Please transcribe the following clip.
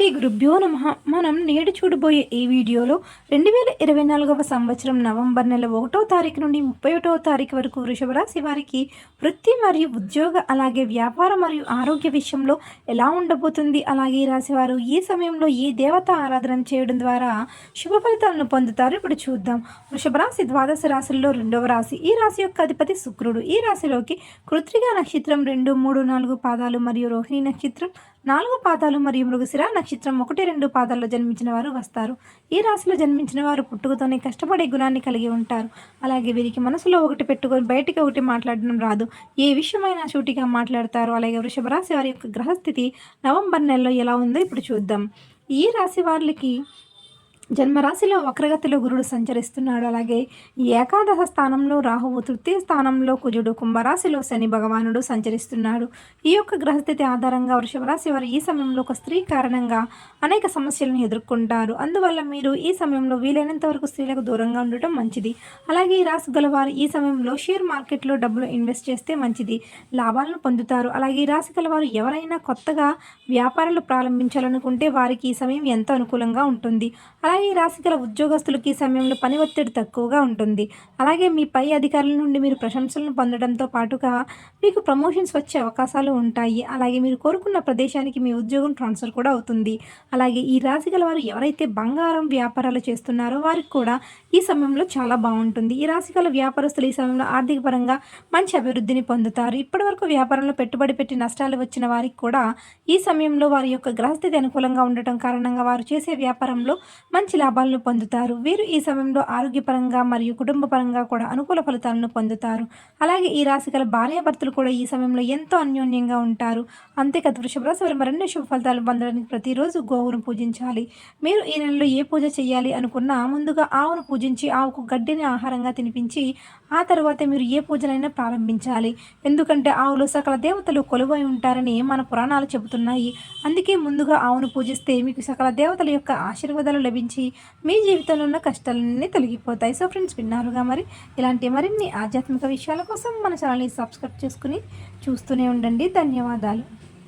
శ్రీ గురుభ్యో నమ. మనం నేడు చూడబోయే ఈ వీడియోలో రెండు వేల ఇరవై నాలుగవ సంవత్సరం నవంబర్ నెల ఒకటో తారీఖు నుండి ముప్పై ఒకటో తారీఖు వరకు వృషభ రాశి వారికి వృత్తి మరియు ఉద్యోగ అలాగే వ్యాపార మరియు ఆరోగ్య విషయంలో ఎలా ఉండబోతుంది అలాగే ఈ రాశివారు ఈ సమయంలో ఏ దేవత ఆరాధన చేయడం ద్వారా శుభ ఫలితాలను పొందుతారు ఇప్పుడు చూద్దాం. వృషభ రాశి ద్వాదశ రాశుల్లో రెండవ రాశి. ఈ రాశి యొక్క అధిపతి శుక్రుడు. ఈ రాశిలోకి కృత్రిక నక్షత్రం రెండు మూడు నాలుగు పాదాలు మరియు రోహిణి నక్షత్రం నాలుగు పాదాలు మరియు మృగశిర నక్షత్రం ఒకటి రెండు పాదాల్లో జన్మించిన వారు వస్తారు. ఈ రాశిలో జన్మించిన వారు పుట్టుకతోనే కష్టపడే గుణాన్ని కలిగి ఉంటారు. అలాగే వీరికి మనసులో ఒకటి పెట్టుకొని బయటికి ఒకటి మాట్లాడడం రాదు. ఏ విషయమైనా సూటిగా మాట్లాడతారు. అలాగే వృషభ రాశి వారి యొక్క గ్రహస్థితి నవంబర్ నెలలో ఎలా ఉందో ఇప్పుడు చూద్దాం. ఈ రాశి వారికి జన్మరాశిలో వక్రగతిలో గురుడు సంచరిస్తున్నాడు. అలాగే ఏకాదశ స్థానంలో రాహువు తృతీయ స్థానంలో కుజుడు కుంభరాశిలో శని భగవానుడు సంచరిస్తున్నాడు. ఈ యొక్క గ్రహస్థితి ఆధారంగా వృషభరాశి వారు ఈ సమయంలో ఒక స్త్రీ కారణంగా అనేక సమస్యలను ఎదుర్కొంటారు. అందువల్ల మీరు ఈ సమయంలో వీలైనంత వరకు స్త్రీలకు దూరంగా ఉండటం మంచిది. అలాగే ఈ రాశి గలవారు ఈ సమయంలో షేర్ మార్కెట్లో డబ్బులు ఇన్వెస్ట్ చేస్తే మంచిది. లాభాలను పొందుతారు. అలాగే ఈ రాశి గలవారు ఎవరైనా కొత్తగా వ్యాపారాలు ప్రారంభించాలనుకుంటే వారికి ఈ సమయం ఎంతో అనుకూలంగా ఉంటుంది. అలాగే ఈ రాశి గల ఉద్యోగస్తులకి ఈ సమయంలో పని ఒత్తిడి తక్కువగా ఉంటుంది. అలాగే మీ పై అధికారుల నుండి మీరు ప్రశంసలను పొందడంతో పాటుగా మీకు ప్రమోషన్స్ వచ్చే అవకాశాలు ఉంటాయి. అలాగే మీరు కోరుకున్న ప్రదేశానికి మీ ఉద్యోగం ట్రాన్స్ఫర్ కూడా అవుతుంది. అలాగే ఈ రాశి గల వారు ఎవరైతే బంగారం వ్యాపారాలు చేస్తున్నారో వారికి కూడా ఈ సమయంలో చాలా బాగుంటుంది. ఈ రాశి గల వ్యాపారస్తులు ఈ సమయంలో ఆర్థిక పరంగా మంచి అభివృద్ధిని పొందుతారు. ఇప్పటివరకు వ్యాపారంలో పెట్టుబడి పెట్టి నష్టాలు వచ్చిన వారికి కూడా ఈ సమయంలో వారి యొక్క గ్రహస్థితి అనుకూలంగా ఉండటం కారణంగా వారు చేసే వ్యాపారంలో మంచి మంచి లాభాలను పొందుతారు. వీరు ఈ సమయంలో ఆరోగ్యపరంగా మరియు కుటుంబ పరంగా కూడా అనుకూల ఫలితాలను పొందుతారు. అలాగే ఈ రాశి గల భార్యాభర్తలు కూడా ఈ సమయంలో ఎంతో అన్యోన్యంగా ఉంటారు. అంతేకాదు వృషభ రాశి వారు మరిన్ని శుభ ఫలితాలు పొందడానికి ప్రతిరోజు గోవును పూజించాలి. మీరు ఈ నెలలో ఏ పూజ చేయాలి అనుకున్నా ముందుగా ఆవును పూజించి ఆవుకు గడ్డిని ఆహారంగా తినిపించి ఆ తర్వాత మీరు ఏ పూజనైనా ప్రారంభించాలి. ఎందుకంటే ఆవులు సకల దేవతలు కొలువై ఉంటారని మన పురాణాలు చెబుతున్నాయి. అందుకే ముందుగా ఆవును పూజిస్తే మీకు సకల దేవతల యొక్క ఆశీర్వాదాలు లభించి మీ జీవితంలో ఉన్న కష్టాలన్నీ తొలగిపోతాయి. సో ఫ్రెండ్స్ విన్నారుగా మరి? ఇలాంటి మరిన్ని ఆధ్యాత్మిక విషయాల కోసం మన ఛానల్ని సబ్స్క్రైబ్ చేసుకుని చూస్తూనే ఉండండి. ధన్యవాదాలు.